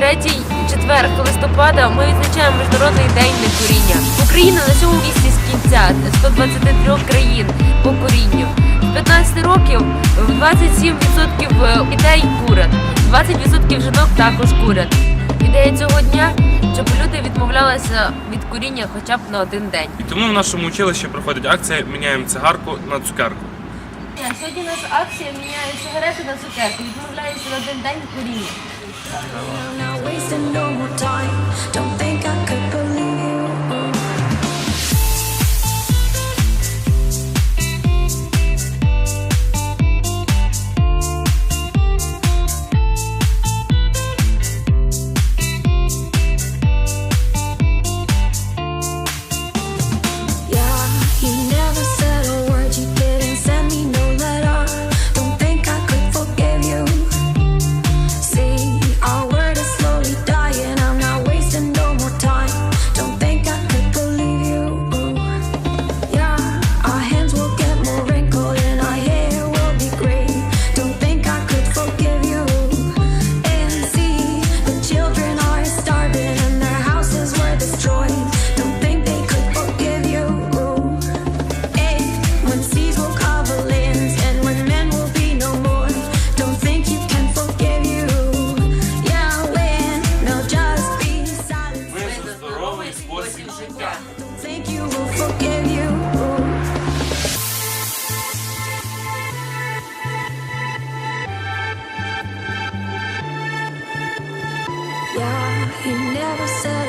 третій четвер листопада ми відзначаємо Міжнародний день некуріння. Україна на сьомому місці з кінця 123 країн по курінню. З 15 років 27% дітей курять, 20% жінок також курять. Ідея цього дня, щоб люди відмовлялися від куріння хоча б на один день. І тому в нашому училищі проходить акція Міняємо цигарку на цукерку. Сьогодні у нас акція міняє сигарети на цукерки. Відмовляюся на один день куріння. Thank you, will forgive you. Yeah, he never said.